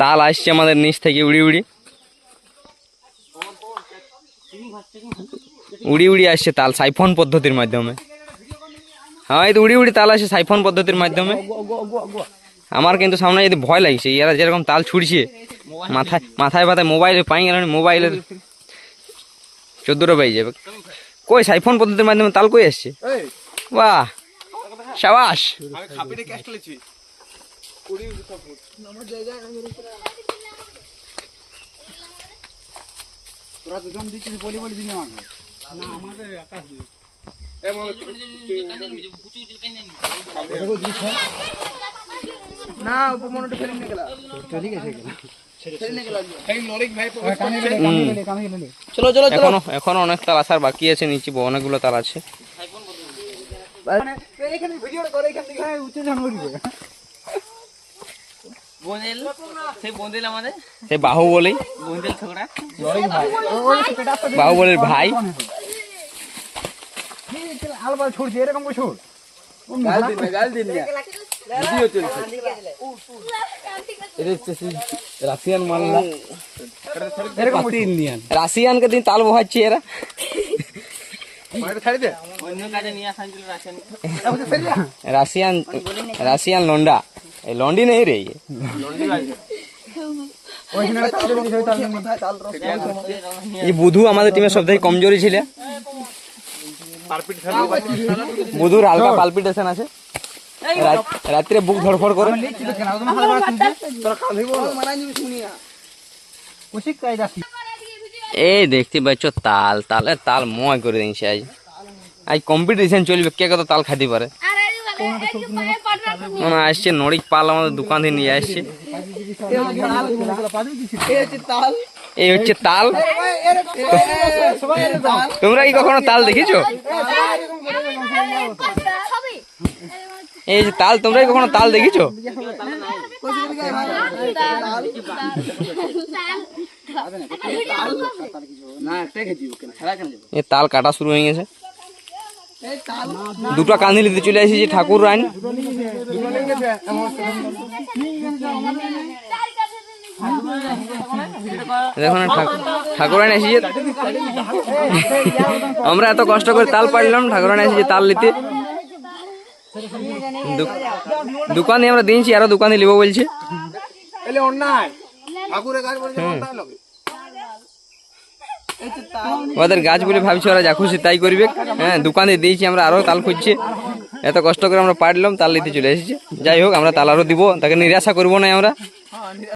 তাল আসছে আমাদের নিচ থেকে উড়ি উড়ি। উড়ি উড়ি আসছে তাল সাইফোন পদ্ধতির মাধ্যমে। হ্যাঁ এই তো উড়ি উড়ি তাল আসছে সাইফোন পদ্ধতির মাধ্যমে। আমার কিন্তু সামনে যদি ভয় লাগছে এরা যেরকম তাল ছুটছে মাথায় মাথায় মাথায় মোবাইলে পাই গেল মোবাইলের চোদ্দোটা পাই যাবে। কই সাইফোন পদ্ধতির মাধ্যমে তাল কই আসছে? বাহ সাবাস। চলো চলো চলো এখনও এখনও অনেক তাল আসার বাকি আছে নিচে অনেকগুলো তাল আছে। এখানে ভিডিওটা করে এখান থেকে। উঠে যান বন্দেল সেই বন্দেল আমাদের। সে বাহুবলী। বন্দেল ছোকরা বাহুবলীর ভাই। আলবার ছুটছে এরকম করে গাল দিন না গাল দিন না ভিডিও চলছে রাশিয়ান মাল্লা এরকম ইন্ডিয়ান রাশিয়ানকে। দিন তাল বহাচ্ছে এরা রাশিয়ান রাশিয়ান রাশিয়ান লন্ডা এই লন্ডি নেই রে। ये। বুধু আমাদের টিমের সব থেকে কমজোরি ছিল। বুধুর হালকা পালপিটেশন আছে। রাত- রাত্রে বুক ধড়ফড় করে। এই দেখতে পাচ্ছ তাল, তালে তাল ময় করে দিয়েছে আজ। আজ কম্পিটিশন চলবে, কে কত তাল খাতে পারে? মানে আসছে নড়িক পাল আমাদের দোকান থেকে নিয়ে আসছে। তাল এই হচ্ছে তাল। তোমরা কি কখনো তাল দেখেছ? এই যে তাল তোমরা কি কখনো তাল দেখেছ? তাল কাটা শুরু হয়ে গেছে। দুটো কান্দি নিতে চলে এসেছি ঠাকুর রান। দেখুন ঠাকুর রান এসেছে। আমরা এত কষ্ট করে তাল পাড়লাম ঠাকুর রান এসেছে তাল নিতে। দোকানে আমরা দিয়েছি আরও দোকানে নিব বলছে। ঠাকুরের কাজ ওদের গাছ বলে ভাবছি ওরা যা খুশি তাই করবে। হ্যাঁ দোকানে দিয়েছি আমরা আরও তাল খুঁজছি। এত কষ্ট করে আমরা পারলাম তাল নিতে চলে এসেছি। যাই হোক, আমরা তাল আরও দিব, তাকে নিরাশা করব না আমরা।